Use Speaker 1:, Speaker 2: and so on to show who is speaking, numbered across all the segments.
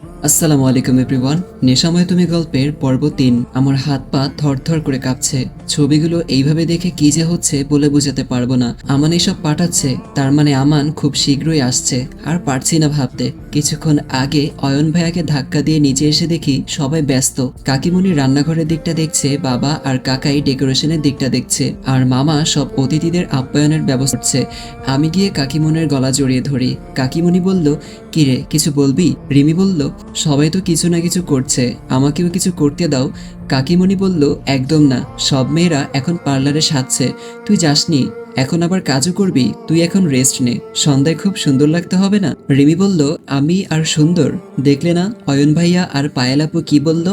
Speaker 1: আসসালামু আলাইকুম এভরিওয়ান। নেশাময় তুমি গল্পের পর্ব তিন। আমার হাত পা থরথর করে কাঁপছে। ছবিগুলো এইভাবে দেখে কি যে হচ্ছে বলে বোঝাতে পারব না। আমান এসব পাঠাচ্ছে, তার মানে আমান খুব শীঘ্রই আসছে। আর পারছি না ভাবতে। কিছুক্ষণ আগে অয়ন ভাইয়াকে ধাক্কা দিয়ে নিচে এসে দেখি সবাই ব্যস্ত। কাকিমুনি রান্নাঘরের দিকটা দেখছে, বাবা আর কাকাই ডেকোরেশনের দিকটা দেখছে। আর মামা সব অতিথিদের আপ্যায়নের ব্যবস্থা করছে। আমি গিয়ে কাকিমনের গলা জড়িয়ে ধরি। কাকিমণি বলল কিরে, কিছু বলবি? রিমি বলল, সবাই তো কিছু না কিছু করছে, আমাকেও কিছু করতে দাও। কাকিমণি বলল, একদম না, সব মেয়েরা এখন পার্লারে সাজছে, তুই যাসনি, এখন আবার কাজও করবি, তুই এখন রেস্ট নে, সন্ধ্যায় খুব সুন্দর লাগতে হবে না? রিমি বলল, আমি আর সুন্দর, দেখলে না? অয়ন ভাইয়া আর পায়েল আপু কি বলল?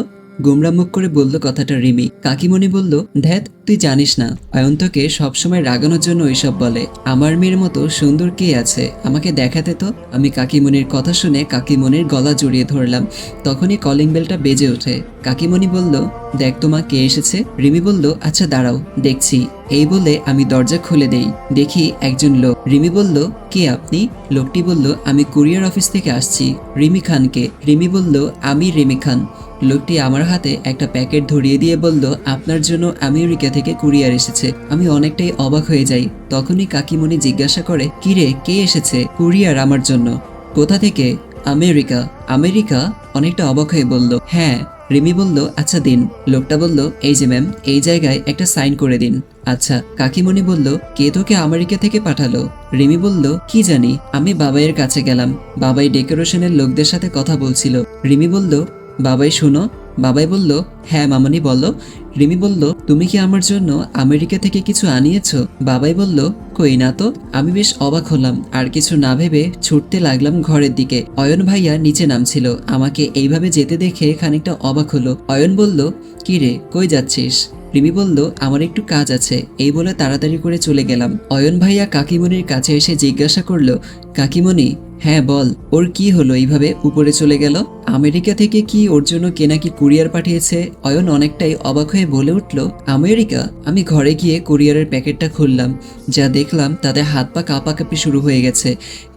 Speaker 1: গুমরা মুখ করে বলল কথাটা রিমি। কাকিমণি বলল ধ্যাত তুই জানিস না। অয়ন্তকে সবসময় রাগানোর জন্য ওইসব বলে। আমার মেয়ের মতো সুন্দর কে আছে? আমাকে দেখাতে তো? আমি কাকিমণির কথা শুনে কাকিমণির গলা জড়িয়ে ধরলাম। তখনই কলিং বেলটা বেজে ওঠে। কাকিমণি বলল, দেখ তোমা কে এসেছে? রিমি বলল আচ্ছা দাঁড়াও, দেখছি। এই বলে আমি দরজা খুলে দেই। দেখি একজন লোক। রিমি বলল, কে আপনি? লোকটি বলল, আমি কুরিয়ার অফিস থেকে আসছি, রিমি খানকে। রিমি বলল, আমি রিমি খান। লোকটি আমার হাতে একটা প্যাকেট ধরিয়ে দিয়ে বলল, আপনার জন্য আমেরিকা থেকে কুরিয়ার এসেছে। আমি অনেকটাই অবাক হয়ে যাই। তখনই কাকিমণি জিজ্ঞাসা করে কিরে কে এসেছে? কুরিয়ার আমার জন্য। কোথা থেকে? আমেরিকা। আমেরিকা? অনেকটা অবাক হয়ে বলল হ্যাঁ। রিমি বলল আচ্ছা দিন। লোকটা বলল, এই যে ম্যাম, এই জায়গায় একটা সাইন করে দিন। আচ্ছা। কাকিমণি বলল, কে তোকে আমেরিকা থেকে পাঠালো? রিমি বলল, কি জানি, আমি বাবাইয়ের কাছে গেলাম। বাবাই ডেকোরেশনের লোকদের সাথে কথা বলছিল। রিমি বলল বাবাই শুনো, বাবাই বলল হ্যাঁ মামনি, বলো। রিমি বলল, তুমি কি আমার জন্য আমেরিকা থেকে কিছু আনিয়েছ? বাবাই বলল, কই না তো, আমি বেশ অবাক হলাম, আর কিছু না ভেবে ছুটতে লাগলাম ঘরের দিকে। অয়ন ভাইয়া নিচে নামছিল, আমাকে এইভাবে যেতে দেখে খানিকটা অবাক হলো। অয়ন বলল, কি রে, কই যাচ্ছিস? রিমি বলল, আমার একটু কাজ আছে, এই বলে তাড়াতাড়ি করে চলে গেলাম। অয়ন ভাইয়া কাকিমণির কাছে এসে জিজ্ঞাসা করল কাকিমণি হ্যাঁ বল, ওর কি হলো? এইভাবে উপরে চলে গেল? আমেরিকা থেকে কি ওর জন্য কি কুরিয়ার পাঠিয়েছে? অয়ন অনেকটাই অবাক হয়ে বলে উঠল, আমেরিকা? আমি ঘরে গিয়ে কুরিয়ারের প্যাকেটটা খুললাম। যা দেখলাম তাদের হাত পা কাঁপাকাঁপি শুরু হয়ে গেছে।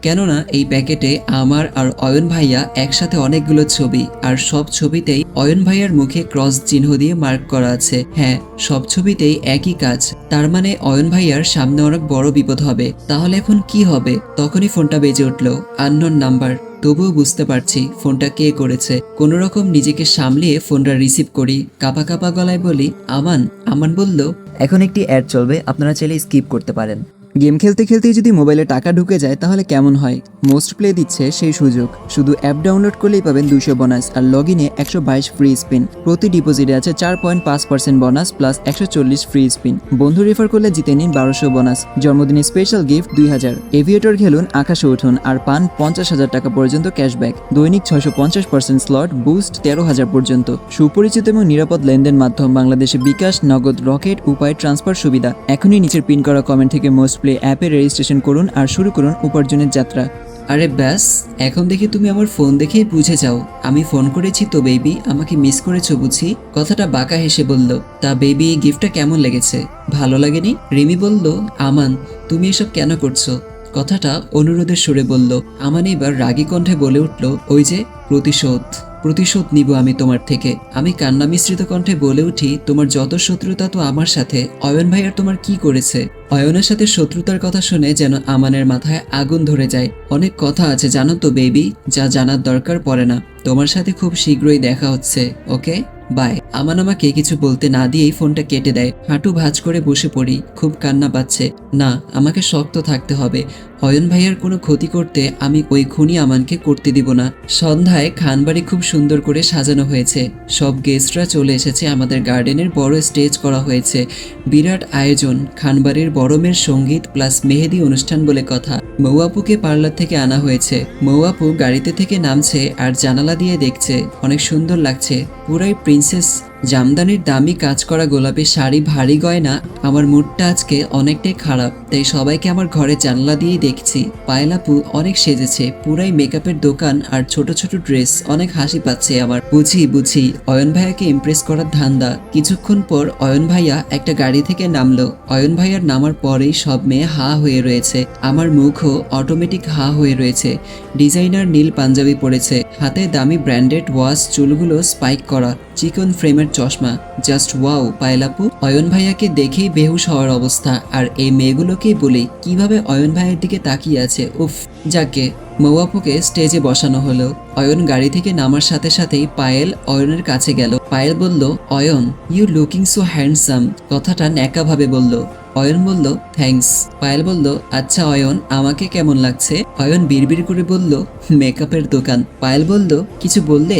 Speaker 1: কেননা, এই প্যাকেটে আমার আর অয়ন ভাইয়া একসাথে অনেকগুলো ছবি, আর সব ছবিতেই অয়ন ভাইয়ার মুখে ক্রস চিহ্ন দিয়ে মার্ক করা আছে। হ্যাঁ সব ছবিতেই একই কাজ। তার মানে অয়ন ভাইয়ার সামনে অনেক বড় বিপদ হবে। তাহলে এখন কি হবে? তখনই ফোনটা বেজে উঠল। Unknown number. তবুও বুঝতে পারছি ফোনটা কে করেছে। কোনো রকম নিজেকে সামলিয়ে ফোনটা রিসিভ করি। কাপা কাপা গলায় বলি, আমান আমান বলল,
Speaker 2: এখন একটি অ্যাড চলবে, আপনারা চাইলে স্কিপ করতে পারেন। গেম খেলতে খেলতেই যদি মোবাইলে টাকা ঢুকে যায়, তাহলে কেমন হয়? মোস্ট প্লে দিচ্ছে সেই সুযোগ। শুধু অ্যাপ ডাউনলোড করলেই পাবেন দুশো বোনাস আর লগ ইনে একশো বাইশ ফ্রি স্পিন প্রতি ডিপোজিটে আছে চার পয়েন্ট পাঁচ পার্সেন্ট বোনাস প্লাস একশো চল্লিশ ফ্রি স্পিন বন্ধু রেফার করলে জিতে নিন বারোশো বোনাস জন্মদিনে স্পেশাল গিফট দুই হাজার। এভিয়েটর খেলুন, আকাশে উঠুন আর পান পঞ্চাশ হাজার টাকা পর্যন্ত ক্যাশব্যাক দৈনিক ছয়শো পঞ্চাশ পার্সেন্ট স্লট বুস্ট তেরো হাজার পর্যন্ত। সুপরিচিত এবং নিরাপদ লেনদেন মাধ্যম বাংলাদেশে বিকাশ, নগদ, রকেট, উপায় ট্রান্সফার সুবিধা। এখনই নিচের পিন করা কমেন্ট থেকে মোস্ট প্লে অ্যাপে রেজিস্ট্রেশন করুন আর শুরু করুন উপার্জনের যাত্রা।
Speaker 1: আরে ব্যাস, এখন দেখি তুমি আমার ফোন দেখেই বুঝে যাও। আমি ফোন করেছি তো বেবি আমাকে মিস করেছ বুঝি? কথাটা বাঁকা হেসে বলল, তা বেবি এই গিফটটা কেমন লেগেছে? ভালো লাগেনি? রিমি বলল, আমান, তুমি এসব কেন করছ? কথাটা অনুরোধের সুরে বলল, আমান এবার রাগী কণ্ঠে বলে উঠল, ওই যে প্রতিশোধ। প্রতিশোধ নিব আমি তোমার থেকে। আমি কান্না মিশ্রিত কণ্ঠে বলে উঠি, তোমার যত শত্রুতা তো আমার সাথে, অয়ন ভাইয়ার তোমার কি করেছে? অয়নের সাথে শত্রুতার কথা শুনে যেন আমানের মাথায় আগুন ধরে যায়। অনেক কথা আছে, জানো তো বেবি, যা জানার দরকার পড়ে না। তোমার সাথে খুব শীঘ্রই দেখা হচ্ছে, ওকে? বাই, আমান আমাকে কিছু বলতে না দিয়েই ফোনটা কেটে দেয়। হাঁটু ভাঁজ করে বসে পড়ি, খুব কান্না পাচ্ছে। না, আমাকে শক্ত থাকতে হবে। অয়ন ভাইয়ার কোনো ক্ষতি করতে আমি ওই খুনি আমানকে করতে দিব না। সন্ধ্যায় খানবাড়ি খুব সুন্দর করে সাজানো হয়েছে। সব গেস্টরা চলে এসেছে আমাদের গার্ডেনের বড় স্টেজ করা হয়েছে। বিরাট আয়োজন, খানবাড়ির বড়মের সংগীত প্লাস মেহেদি অনুষ্ঠান বলে কথা। মৌয়াপুকে পার্লার থেকে আনা হয়েছে। মৌয়াপু গাড়িতে থেকে নামছে আর জানালা দিয়ে দেখছে। অনেক সুন্দর লাগছে। পুরাই princess. জামদানির দামি কাজ করা গোলাপি শাড়ি ভারী গয়না আমার মুডটা আজকে অনেকটাই খারাপ, তাই সবাইকে আমার ঘরে জানলা দিয়েই দেখছি। পায়েলাপু অনেক সেজেছে, পুরাই মেকআপের দোকান আর ছোট ছোট ড্রেস অনেক হাসি পাচ্ছে আমার। বুঝি বুঝি, অয়ন ভাইয়াকে ইমপ্রেস করার ধান্দা। কিছুক্ষণ পর অয়ন ভাইয়া একটা গাড়ি থেকে নামলো। অয়ন ভাইয়ার নামার পরেই সব মেয়ে হা হয়ে রয়েছে। আমার মুখও অটোমেটিক হা হয়ে রয়েছে। ডিজাইনার নীল পাঞ্জাবি পরেছে। হাতে দামি ব্র্যান্ডেড ওয়াশ চুলগুলো স্পাইক করা। চিকন ফ্রেমের চশমা। জাস্ট ওয়াও পায়লাপু অয়ন ভাইয়াকে দেখেই বেহুশ হওয়ার অবস্থা। আর এই মেয়েগুলোকেই বলি, কীভাবে অয়ন ভাইয়ের দিকে তাকিয়ে আছে, উফ। যাকে, মৌয়াপুকে স্টেজে বসানো হলো। অয়ন গাড়ি থেকে নামার সাথে সাথেই পায়েল অয়নের কাছে গেল। পায়েল বলল, Ayan you looking so handsome কথাটা ন্যাকাভাবে বলল। অয়ন বলল থ্যাঙ্কস পায়েল বলল আচ্ছা অয়ন, আমাকে কেমন লাগছে? অয়ন বিড়বিড় করে বলল মেকআপের দোকান। পায়েল বলল, কিছু বললে?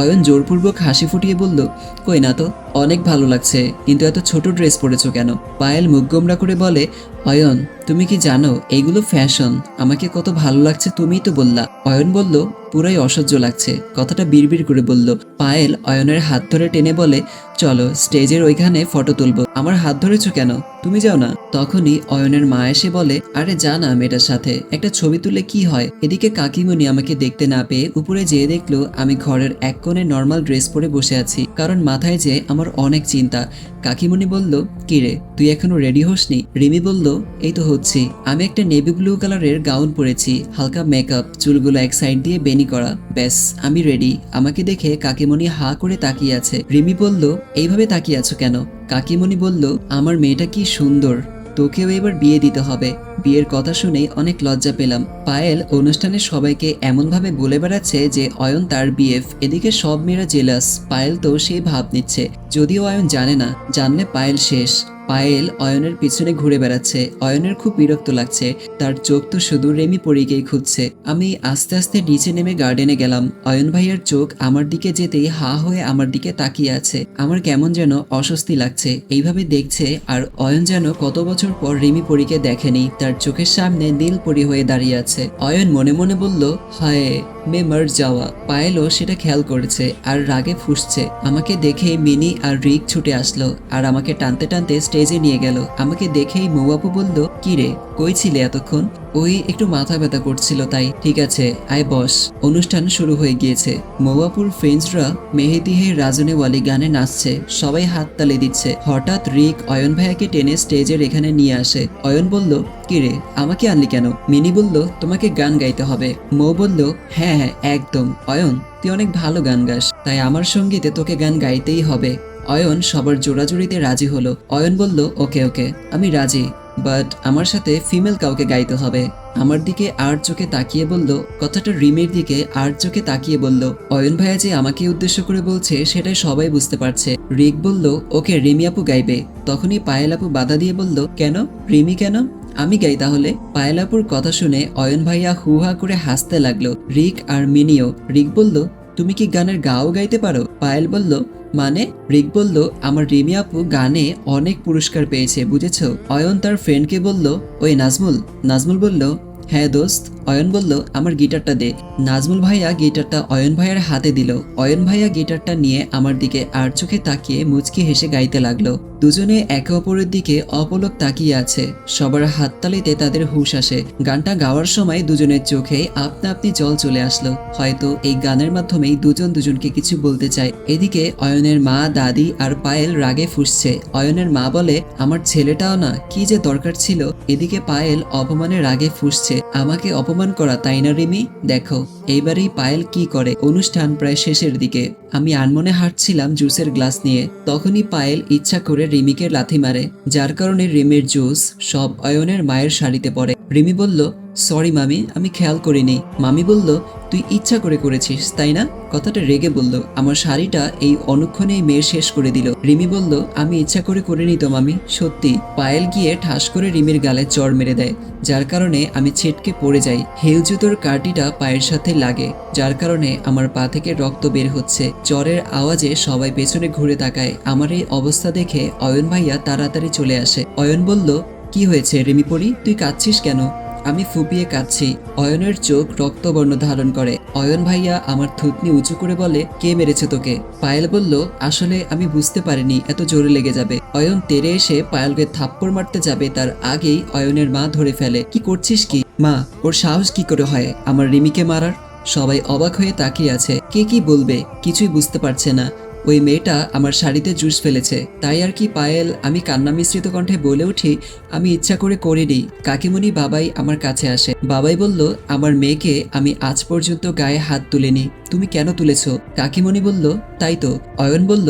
Speaker 1: অয়ন জোরপূর্বক হাসি ফুটিয়ে বলল, কই না তো, অনেক ভালো লাগছে, কিন্তু এত ছোট ড্রেস পরেছো কেন? পায়েল মুখ গোমরা করে বলে, অয়ন, তুমি কি জানো, এগুলো ফ্যাশন। আমাকে কত ভালো লাগছে তুমিই তো বললা। অয়ন বলল, পুরাই অসহ্য লাগছে। কথাটা বিড়বিড় করে বলল। পায়েল অয়নের হাত ধরে টেনে বলে, চলো, স্টেজের ওইখানে ফটো তুলবো। আমার হাত ধরেছো কেন? তুমি যাও না। তখনই অয়নের মা এসে বলে, আরে যা না মেয়েটার সাথে। একটা ছবি তুলে কি হয়? এদিকে কাকিমণি আমাকে দেখতে না পেয়ে উপরে যেয়ে দেখল, আমি ঘরের এক কোণে নর্মাল ড্রেস পরে বসে আছি। কারণ মাথায় যে আমার অনেক চিন্তা। কাকিমণি বলল কিরে তুই এখনও রেডি হসনি? রিমি বলল, এই তো হচ্ছি। আমি একটা নেভি ব্লু কালারের গাউন পরেছি, হালকা মেকআপ চুলগুলো এক সাইড দিয়ে বেনি করা। ব্যাস, আমি রেডি আমাকে দেখে কাকিমণি হা করে তাকিয়ে আছে। রিমি বলল, এইভাবে তাকিয়ে আছো কেন? কাকিমণি বলল, আমার মেয়েটা কি সুন্দর। তোকেও এবার বিয়ে দিতে হবে। বিয়ের কথা শুনেই অনেক লজ্জা পেলাম। পায়েল অনুষ্ঠানে সবাইকে এমনভাবে বলে বেড়াচ্ছে যে অয়ন তার বিএফ এদিকে সব মেয়েরা জেলাস পায়েল তো সেই ভাব নিচ্ছে। যদিও অয়ন জানে না, জানলে পায়েল শেষ। পায়েল অয়নের পিছনে ঘুরে বেড়াচ্ছে। অয়নের খুব বিরক্ত লাগছে। তার চোখ তো শুধু রেমি পরীকেই খুঁজছে। আমি আস্তে আস্তে নিচে নেমে গার্ডেনে গেলাম। অয়ন ভাইয়ার চোখ আমার দিকে যেতেই হা হয়ে আমার দিকে তাকিয়ে আছে। আমার কেমন যেন অস্বস্তি লাগছে। এইভাবে দেখছে আর অয়ন যেন কত বছর পর রিমি পরীকে দেখেনি। তার চোখের সামনে নীল পরি হয়ে দাঁড়িয়ে আছে। অয়ন মনে মনে বলল, হায়, মে মার যাওয়া। পায়েলও সেটা খেয়াল করেছে আর রাগে ফুসছে। আমাকে দেখে মিনি আর রিক ছুটে আসলো আর আমাকে টানতে টানতে স্টেজে নিয়ে গেল। আমাকে দেখেই মৌয়াপু বলল, কি রে, কই ছিলে এতক্ষণ? ওই একটু মাথা ব্যথা করছিল তাই। ঠিক আছে, আয় বস। অনুষ্ঠান শুরু হয়ে গিয়েছে। মৌয়াপুর ফ্রেন্ডসরা মেহেদি হে রাজনে ওয়ালি গানে নাচছে। সবাই হাত তালে দিচ্ছে। হঠাৎ রিক অয়ন ভাইয়াকে টেনে স্টেজের এখানে নিয়ে আসে। অয়ন বলল কিরে আমাকে আনলি কেন? মিনি বলল, তোমাকে গান গাইতে হবে। মৌ বলল হ্যাঁ হ্যাঁ একদম। অয়ন, তুই অনেক ভালো গান গাস। তাই আমার সঙ্গীতে তোকে গান গাইতেই হবে। অয়ন সবার জোড়াজুড়িতে রাজি হলো। অয়ন বলল, ওকে ওকে, আমি রাজি বাট আমার সাথে ফিমেল কাউকে গাইতে হবে। আমার দিকে আর চোখে তাকিয়ে বলল, কথাটা রিমের দিকে আর চোখে তাকিয়ে বলল, অয়ন ভাইয়া যে আমাকে উদ্দেশ্য করে বলছে, সেটাই সবাই বুঝতে পারছে। রিক বলল, ওকে, রিমি আপু গাইবে। তখনই পায়েল আপু বাধা দিয়ে বলল, কেন? রিমি কেন? আমি গাই তাহলে? পায়েলাপুর কথা শুনে অয়ন ভাইয়া হু হা করে হাসতে লাগল, রিক আর মিনিও। রিক বলল, তুমি কি গানের গাও গাইতে পারো? পায়েল বলল মানে রিক বলল, আমার রিমি আপু গানে অনেক পুরস্কার পেয়েছে, বুঝেছ? অয়ন তার ফ্রেন্ডকে বলল, ওই নাজমুল। নাজমুল বলল হ্যাঁ দোস্ত। অয়ন বলল, আমার গিটারটা দে। নাজমুল ভাইয়া গিটারটা অয়ন ভাইয়ার হাতে দিল। অয়ন ভাইয়া গিটারটা নিয়ে আমার দিকে আর চোখে তাকিয়ে মুচকি হেসে গাইতে লাগল। দুজনে একে অপরের দিকে অপলক তাকিয়ে আছে। সবার হাততালিতে তাদের হুশ আসে। গানটা গাওয়ার সময় দুজনের চোখে আপনা আপনি জল চলে আসলো। হয়তো এই গানের মাধ্যমেই দুজন দুজনকে কিছু বলতে চায়। এদিকে অয়নের মা, দাদি আর পায়েল রাগে ফুসছে। অয়নের মা বলে, আমার ছেলেটাও না, কি যে দরকার ছিল। এদিকে পায়েল অপমানে রাগে ফুসছে। আমাকে অপমান করা, তাই না রিমি? দেখো। এইবারেই পায়েল কি করে? অনুষ্ঠান প্রায় শেষের দিকে। আমি আনমনে হাঁটছিলাম জুসের গ্লাস নিয়ে। তখনই পায়েল ইচ্ছা করে রিমিকে লাথি মারে। যার কারণে রিমির জুস সব অয়নের মায়ের শাড়িতে পড়ে। রিমি বলল, সরি মামি, আমি খেয়াল করিনি। মামি বলল তুই ইচ্ছা করে করেছিস, তাই না? কথাটা রেগে বলল, আমার শাড়িটা এই অনুক্ষণেই মেয়ের শেষ করে দিল। রিমি বলল, আমি ইচ্ছা করে করে তো, মামি। সত্যি, পায়েল গিয়ে ঠাস করে রিমির গালে চড় মেরে দেয়, যার কারণে আমি ছিটকে পড়ে যাই। হিল জুতোর কাটিটা পায়ের সাথে লাগে, যার কারণে আমার পা থেকে রক্ত বের হচ্ছে। চরের আওয়াজে সবাই পেছনে ঘুরে তাকায়। আমার এই অবস্থা দেখে অয়ন ভাইয়া তাড়াতাড়ি চলে আসে। অয়ন বলল, কি হয়েছে রিমি পড়ি তুই কাঁদছিস কেন? আমি ফুপিয়ে কাঁদছি। অয়নের চোখ রক্তবর্ণ ধারণ করে। অয়ন ভাইয়া আমার থুতনি উঁচু করে বলে, কে মেরেছে তোকে? পায়েল বলল, আসলে আমি বুঝতে পারিনি, এত জোরে লেগে যাবে। অয়ন তেরে এসে পায়েলকে থাপ্পড় মারতে যাবে, তার আগেই অয়নের মা ধরে ফেলে। কি করছিস কি? মা, ওর সাহস কি করে হয়? আমার রিমিকে মারার? সবাই অবাক হয়ে তাকিয়ে আছে। কে কি বলবে? কিছুই বুঝতে পারছে না। ওই মেয়েটা আমার শাড়িতে জুস ফেলেছে। তাই আর কি পায়েল, আমি কান্না মিশ্রিত কণ্ঠে বলে উঠি, আমি ইচ্ছা করে করিনি। কাকিমণি বাবাই আমার কাছে আসে। বাবাই বলল, আমার মেয়েকে আমি আজ পর্যন্ত গায়ে হাত তুলিনি। তুমি কেন তুলেছো? কাকিমণি বলল, তাই তো। অয়ন বলল,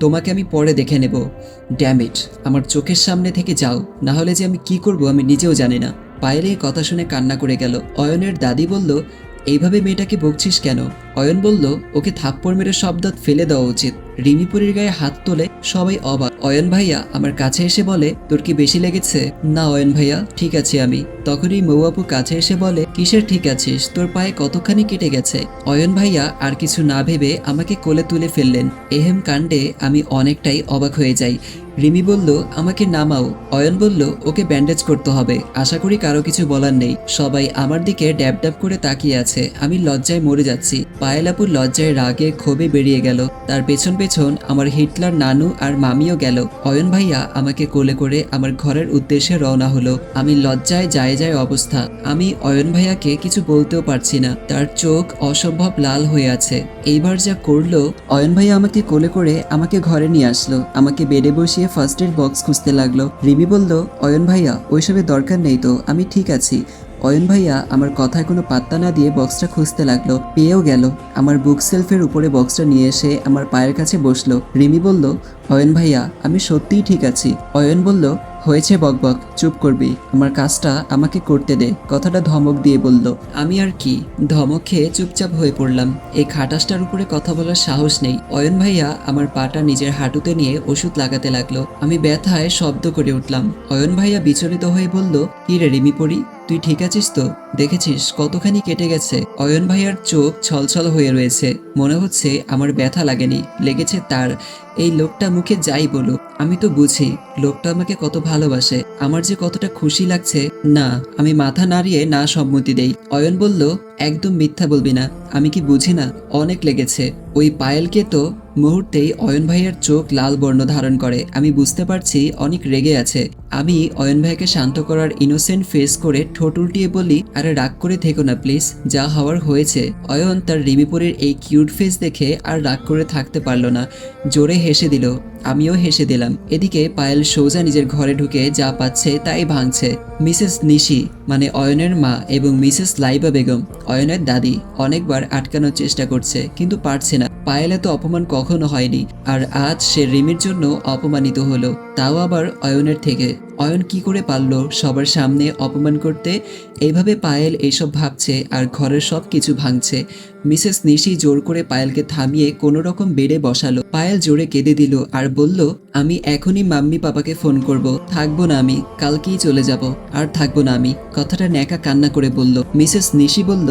Speaker 1: তোমাকে আমি পরে দেখে নেব। ড্যামিট আমার চোখের সামনে থেকে যাও। না হলে যে আমি কি করব আমি নিজেও জানি না। পায়েল এই কথা শুনে কান্না করে গেল। অয়নের দাদি বলল এইভাবে মেয়েটাকে বকছিস কেন? অয়ন বলল, ওকে থাপ্পড় মেরে সব দাঁত ফেলে দেওয়া উচিত। রিমিপুরির গায়ে হাত তোলে, সবাই অবাক। অয়ন ভাইয়া, আমার কাছে এসে বলে, তোর কি বেশি লেগেছে? না অয়ন ভাইয়া, ঠিক আছে আমি। তখনই মৌয়াপু কাছে এসে বলে, কিসের ঠিক আছিস? তোর পায়ে কতখানি কেটে গেছে? অয়ন ভাইয়া, আর কিছু না ভেবে আমাকে কোলে তুলে ফেললেন। এহেম কাণ্ডে আমি অনেকটাই অবাক হয়ে যাই। রিমি বলল, আমাকে নামাও। অয়ন বলল, ওকে ব্যান্ডেজ করতে হবে। আশা করি কারও কিছু বলার নেই। সবাই আমার দিকে ড্যাব ড্যাব করে তাকিয়ে আছে। আমি লজ্জায় মরে যাচ্ছি। পায়েলাপুর লজ্জায় রাগে ক্ষোভে বেরিয়ে গেল। তার পেছন পেছন আমার হিটলার নানু আর মামিও গেল। অয়ন ভাইয়া আমাকে কোলে করে আমার ঘরের উদ্দেশ্যে রওনা হলো। আমি লজ্জায় যায় যায় অবস্থা। আমি অয়ন ভাইয়াকে কিছু বলতেও পারছি না। তার চোখ অসম্ভব লাল হয়ে আছে। এইবার যা করল, অয়ন ভাইয়া আমাকে কোলে করে আমাকে ঘরে নিয়ে আসলো। আমাকে বেডে বসিয়ে ফার্স্ট এড বক্স খুঁজতে লাগল। রিমি বলল, অয়ন ভাইয়া, ওইসবের দরকার নেই তো, আমি ঠিক আছি। অয়ন ভাইয়া আমার কথায় কোনো পাত্তা না দিয়ে বক্সটা খুঁজতে লাগল, পেয়েও গেল। আমার বুক সেলফের উপরে বক্সটা নিয়ে এসে আমার পায়ের কাছে বসল। রিমি বলল, অয়ন ভাইয়া, আমি সত্যিই ঠিক আছি। অয়ন বলল হয়েছে বকবক, চুপ করবি, আমার কাজটা আমাকে করতে দে, কথাটা ধমক দিয়ে বলল। আমি আর কি? ধমক খেয়ে চুপচাপ হয়ে পড়লাম। এই খাটাসটার উপরে কথা বলার সাহস নেই। অয়ন ভাইয়া আমার পাটা নিজের হাঁটুতে নিয়ে ওষুধ লাগাতে লাগল। আমি ব্যথায় শব্দ করে উঠলাম। অয়ন ভাইয়া বিচলিত হয়ে বলল, কি রে রিমি পড়ি তুই ঠিক আছিস তো? দেখেছিস কতখানি কেটে গেছে? অয়ন ভাইয়ার চোখ ছলছল হয়ে রয়েছে। মনে হচ্ছে আমার ব্যথা লাগেনি, লেগেছে তার। এই লোকটা মুখে যাই বলুক, আমি তো বুঝি লোকটা আমাকে কত ভালোবাসে। আমার যে কতটা খুশি লাগছে, না, আমি মাথা নাড়িয়ে না সম্মতি দেই। অয়ন বলল, একদম মিথ্যা বলবি না, আমি কি বুঝি না? অনেক লেগেছে। ওই পায়েলকে তো মুহূর্তেই অয়ন ভাইয়ের চোখ লাল বর্ণ ধারণ করে। আমি বুঝতে পারছি অনেক রেগে আছে। আমি অয়ন ভাইকে শান্ত করার ইনোসেন্ট ফেস করে ঠোঁট উল্টিয়ে বলি, আরে রাগ করে থেকো না প্লিজ যা হওয়ার হয়েছে। অয়ন তার রিমিপুরের এই কিউট ফেস দেখে আর রাগ করে থাকতে পারল না। জোরে হেসে দিল আমিও হেসে দিলাম। এদিকে পায়েল সোজা নিজের ঘরে ঢুকে যা পাচ্ছে তাই ভাঙছে। মিসেস নিশি মানে অয়নের মা এবং মিসেস লাইবা বেগম, অয়নের দাদি, অনেকবার আটকানোর চেষ্টা করছে, কিন্তু পারছে না। পায়েল এত অপমান কখনো হয়নি, আর আজ সে রিমির জন্য অপমানিত হলো, তাও আবার অয়নের থেকে। অয়ন কি করে পারল সবার সামনে অপমান করতে? এইভাবে পায়েল এইসব ভাবছে আর ঘরের সব কিছু ভাঙছে। মিসেস নিশি জোর করে পায়েলকে থামিয়ে কোনো রকম বেডে বসালো। পায়েল জোরে কেঁদে দিল আর বলল, আমি এখনই মাম্মি পাপাকে ফোন করব। থাকব না আমি, কালকেই চলে যাব। আর থাকব না আমি, কথাটা ন্যাকা কান্না করে বলল। মিসেস নিশি বলল,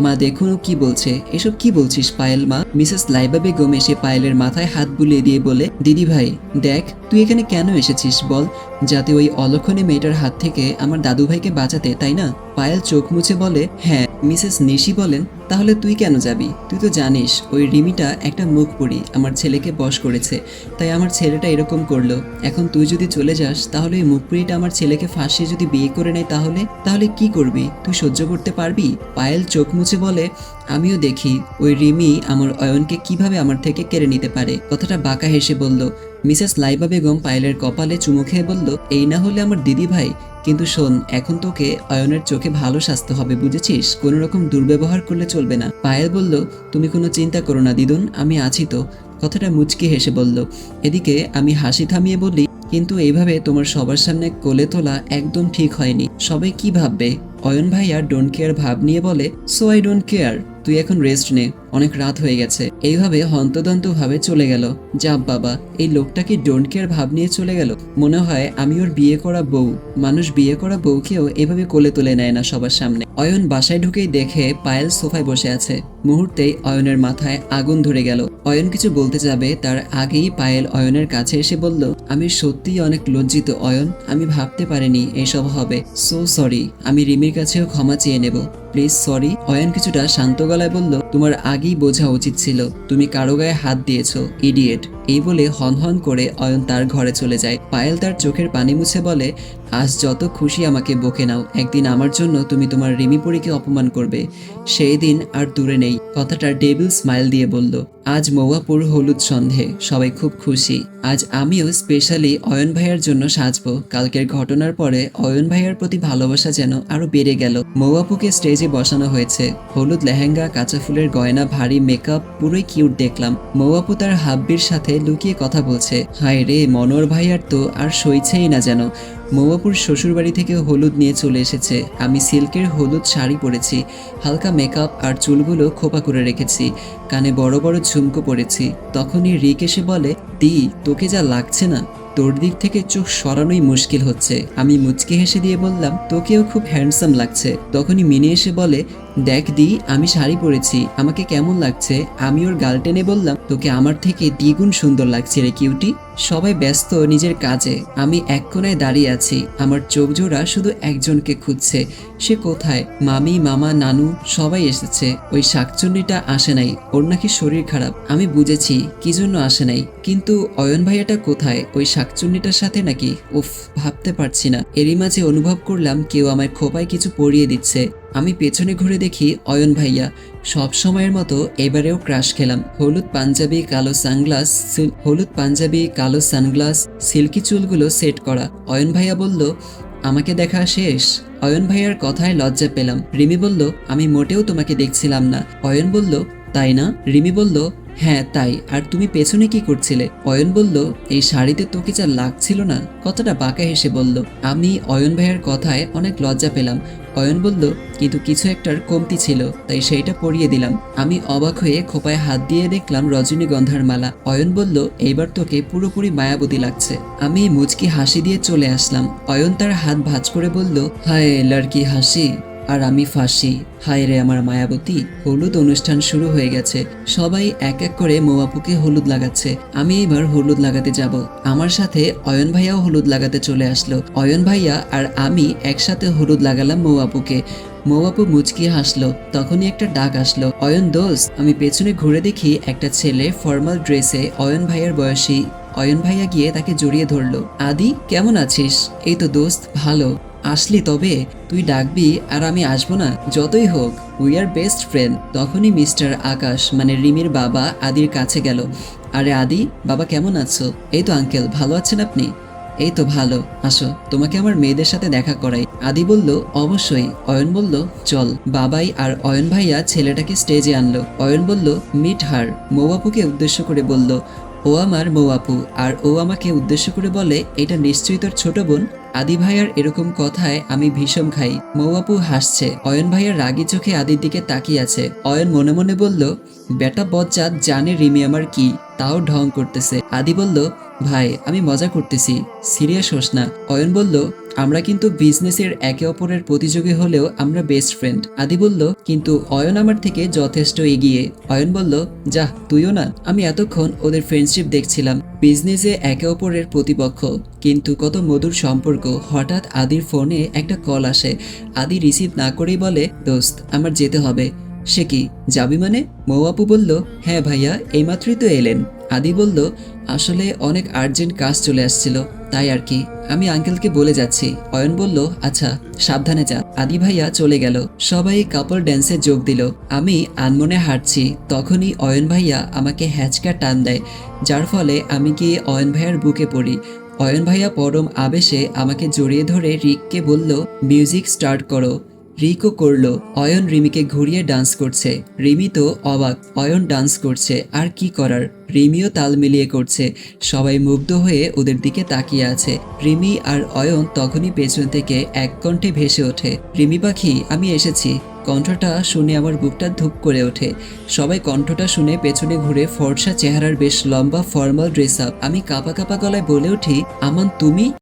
Speaker 1: মা, দেখুন কি বলছে। এসব কি বলছিস পায়েল মা? মিসেস লাইবা বেগম এসে পায়েলের মাথায় হাত বুলিয়ে দিয়ে বলে, দিদি ভাই, দেখ, তুই এখানে কেন এসেছিস বল, যাতে ওই অলক্ষণে মেয়েটার হাত থেকে আমার দাদু ভাইকে বাঁচাতে, তাই না? পায়েল চোখ মুছে বলে হ্যাঁ মিসেস নিশি বলেন, তাহলে তুই কেন যাবি? তুই তো জানিস, ওই রিমিটা একটা মুখ পুরি আমার ছেলেকে বশ করেছে, তাই আমার ছেলেটা এরকম করল। এখন তুই যদি চলে যাস, তাহলে ওই মুখপুরিটা আমার ছেলেকে ফাঁসিয়ে যদি বিয়ে করে নেয় তাহলে? তাহলে কি করবি? তুই সহ্য করতে পারবি? পায়েল চোখ মুছে বলে, আমিও দেখি, ওই রিমি আমার অয়নকে কীভাবে আমার থেকে কেড়ে নিতে পারে? কথাটা বাঁকা হেসে বলল মিসেস লাইবা বেগম পায়েলের কপালে চুমু খেয়ে বলল, এই না হলে আমার দিদি ভাই। কিন্তু শোন, এখন তোকে অয়নের চোখে ভালো স্বাস্থ্য হবে, বুঝেছিস? কোনো রকম দুর্ব্যবহার করলে চলবে না। পায়েল বলল, তুমি কোনো চিন্তা করো না দিদুন, আমি আছি তো। কথাটা মুচকি হেসে বলল, এদিকে আমি হাসি থামিয়ে বলি, কিন্তু এইভাবে তোমার সবার সামনে কোলে তোলা একদম ঠিক হয়নি। সবাই কি ভাববে? অয়ন ভাইয়া ডোন্ট কেয়ার ভাব নিয়ে বলে সো আই ডোন্ট কেয়ার তুই এখন রেস্ট নে, অনেক রাত হয়ে গেছে। এইভাবে হন্তদন্ত ভাবে চলে গেল। যাব বাবা, এই লোকটা কি ডোন্ট কেয়ার ভাব নিয়ে চলে গেল। মনে হয় আমি ওর বিয়ে করা বউ। মানুষ বিয়ে করা বউকেও এভাবে কোলে তুলে নেয় না সবার সামনে। অয়ন বাসায় ঢুকেই দেখে পায়েল সোফায় বসে আছে। মুহূর্তেই অয়নের মাথায় আগুন ধরে গেল। অয়ন কিছু বলতে যাবে, তার আগেই পায়েল অয়নের কাছে এসে বলল, আমি সত্যিই অনেক লজ্জিত অয়ন, আমি ভাবতে পারিনি এসব হবে। সো সরি আমি রিমির কাছেও ক্ষমা চেয়ে নেব। Please sorry. অয়ন কিছুটা শান্ত গলায় বলল, তোমার আগেই বোঝা উচিত ছিল, তুমি কারও গায়ে হাত দিয়েছ, ইডিয়েট। এই বলে হনহন করে অয়ন তার ঘরে চলে যায়। পায়েল তার চোখের পানি মুছে বলে, আজ যত খুশি আমাকে বকে নাও, একদিন আমার জন্য তুমি তোমার রিমিপুরিকে অপমান করবে। সেই দিন আর দূরে নেই। কথাটা ডেভিল স্মাইল দিয়ে বলল, আজ মৌয়াপুর হলুদ সন্ধে, সবাই খুব খুশি। আজ আমিও স্পেশালি অয়ন ভাইয়ার জন্য সাজবো। কালকের ঘটনার পরে অয়ন ভাইয়ার প্রতি ভালোবাসা যেন আরও বেড়ে গেল। মৌয়াপুকে স্টেজে বসানো হয়েছে। হলুদ লেহেঙ্গা, কাঁচা ফুলের গয়না, ভারী মেকআপ পুরোই কিউট দেখলাম। মৌয়াপু তার হাব্বির সাথে লুকিয়ে কথা বলছে। হায় রে, মনোর ভাইয়ার তো আর সইছেই না যেন। মৌয়াপুর শ্বশুরবাড়ি থেকে হলুদ নিয়ে চলে এসেছে। আমি সিল্কের হলুদ শাড়ি পরেছি। হালকা মেকআপ আর চুলগুলো খোপা করে রেখেছি। কানে বড় বড় ঝুমকো পরেছি। তখনই রিক এসে বলে, দি, তোকে যা লাগছে না। তোর দিক থেকে চোখ সরানোই মুশকিল হচ্ছে। আমি মুচকি হেসে দিয়ে বললাম, তোকেও খুব হ্যান্ডসাম লাগছে। তখনই মিনি এসে বলে দেখ দি, আমি শাড়ি পরেছি, আমাকে কেমন লাগছে? আমি ওর গাল টেনে বললাম, তোকে আমার থেকে দ্বিগুণ সুন্দর লাগছে রে কিউটি। সবাই ব্যস্ত নিজের কাজে, আমি এক কোনায় দাঁড়িয়ে আছি, আমার চোখ জোড়া শুধু একজনকে খুঁজছে। সে কোথায়? মামি, মামা, নানু, সবাই এসেছে। ওই শাকচুন্নিটা আসে নাই, ওর নাকি শরীর খারাপ, আমি বুঝেছি, কি জন্য আসে নাই? কিন্তু অয়ন ভাইয়াটা কোথায়? ওই শাকচুন্নিটার সাথে নাকি? উফ, ভাবতে পারছি না। এরই মাঝে অনুভব করলাম কেউ আমায় খোপায় কিছু পরিয়ে দিচ্ছে। আমি পেছনে ঘুরে দেখি অয়ন ভাইয়া সব সময়ের মতো এবারেও ক্রাশ খেলাম। হলুদ পাঞ্জাবি, কালো সানগ্লাস হলুদ পাঞ্জাবি, কালো সানগ্লাস সিল্কি চুলগুলো সেট করা। অয়ন ভাইয়া বলল, আমাকে দেখা শেষ? অয়ন ভাইয়ার কথায় লজ্জা পেলাম। রিমি বলল, আমি মোটেও তোমাকে দেখছিলাম না। অয়ন বলল, তাই না? রিমি বলল হ্যাঁ তাই। আর তুমি পেছনে কি করছিলে? অয়ন বলল, এই শাড়িতে তোকে যা লাগছিল না? কথাটা বাঁকা হেসে বলল, আমি অয়ন ভাইয়ের কথায় অনেক লজ্জা পেলাম। অয়ন বলল, কিন্তু কিছু একটার কমতি ছিল, তাই সেইটা পরিয়ে দিলাম। আমি অবাক হয়ে খোপায় হাত দিয়ে দেখলাম রজনীগন্ধার মালা। অয়ন বলল, এইবার তোকে পুরোপুরি মায়াবতী লাগছে। আমি মুচকি হাসি দিয়ে চলে আসলাম। অয়ন তার হাত ভাঁজ করে বলল, হায় লড়কি হাসি? আর আমি ফাঁসি। হায় রে আমার মায়াবতী, হলুদ অনুষ্ঠান শুরু হয়ে গেছে। সবাই এক এক করে মৌয়াপুকে হলুদ লাগাচ্ছে। আমি এবার হলুদ লাগাতে যাব। আমার সাথে অয়ন ভাইয়াও হলুদ লাগাতে চলে আসলো। অয়ন ভাইয়া আর আমি একসাথে হলুদ লাগালাম মৌয়াপুকে। মৌয়াপু মুচকি হাসলো। তখনই একটা ডাক আসলো। অয়ন দোষ আমি পেছনে ঘুরে দেখি একটা ছেলে ফর্মাল ড্রেসে অয়ন ভাইয়ার বয়সী। অয়ন ভাইয়া গিয়ে তাকে জড়িয়ে ধরলো। আদি, কেমন আছিস? এই তো দোস্ত, ভালো। আসলি তবে তুই ডাকবি আর আমি আসব না, যতই হোক। উই আর বেস্ট ফ্রেন্ড তখনই মিস্টার আকাশ মানে রিমির বাবা, আদির কাছে গেল। আরে আদি, বাবা কেমন আছো? এই তো আঙ্কেল ভালো আছেন আপনি? এই তো ভালো। আসো, তোমাকে আমার মেয়েদের সাথে দেখা করাই। আদি বলল, অবশ্যই। অয়ন বলল, চল। বাবাই আর অয়ন ভাইয়া ছেলেটাকে স্টেজে আনলো। অয়ন বলল, মিট হার। মৌবাপুকে উদ্দেশ্য করে বলল ও আমার মৌয়াপু আর ও আমাকে উদ্দেশ্য করে বলে, এটা নিশ্চয়ই তোর ছোট বোন? আদি ভাইয়ার এরকম কথায় আমি ভীষণ খাই। মৌয়াপু হাসছে। অয়ন ভাইয়ার রাগি চোখে আদির দিকে তাকিয়ে আছে। অয়ন মনে মনে বলল, বেটা বজ্জাত জানে রিমি আমার কি, তাও ঢং করতেছে। আদি বলল, ভাই, আমি মজা করতেছি। সিরিয়াস হোস না। অয়ন বলল আমরা কিন্তু বিজনেসের একে অপরের প্রতিযোগী হলেও আমরা বেস্ট ফ্রেন্ড আদি বলল, কিন্তু অয়ন আমার থেকে যথেষ্ট এগিয়ে। অয়ন বলল, যাহ, তুইও না। আমি এতক্ষণ ওদের ফ্রেন্ডশিপ দেখছিলাম। বিজনেসে একে অপরের প্রতিপক্ষ। কিন্তু কত মধুর সম্পর্ক। হঠাৎ আদির ফোনে একটা কল আসে। আদি রিসিভ না করেই বলে, দোস্ত, আমার যেতে হবে। সে কি, যাবি মানে? মৌয়াপু বলল হ্যাঁ ভাইয়া, এইমাত্রই তো এলেন। আদি বলল আসলে অনেক আর্জেন্ট কাজ চলে আসছিল, তাই আর কি। আমি আঙ্কেলকে বলে যাচ্ছি। অয়ন বলল আচ্ছা সাবধানে যা। আদি ভাইয়া চলে গেল। সবাই কাপল ড্যান্সে যোগ দিল। আমি আনমনে হাঁটছি। তখনই অয়ন ভাইয়া আমাকে হ্যাচকা টান দেয়, যার ফলে আমি গিয়ে অয়ন ভাইয়ার বুকে পড়ি। অয়ন ভাইয়া পরম আবেশে আমাকে জড়িয়ে ধরে রিককে বলল মিউজিক স্টার্ট করো। রিকও করল। অয়ন রিমিকে ঘুরিয়ে ডান্স করছে। রিমি তো অবাক, অয়ন ডান্স করছে, আর কি করার? রিমিও তাল মিলিয়ে করছে। সবাই মুগ্ধ হয়ে ওদের দিকে তাকিয়ে আছে। প্রেমী আর অয়ন তখনই পেছন থেকে এক কণ্ঠে ভেসে ওঠে। প্রেমী পাখি, আমি এসেছি। কণ্ঠটা শুনে আমার বুকটা ধুপ করে ওঠে। সবাই কণ্ঠটা শুনে পেছনে ঘুরে ফর্সা চেহারার বেশ লম্বা ফর্মাল ড্রেস আপ আমি কাপা কাপা গলায় বলে উঠি, আমান, তুমি?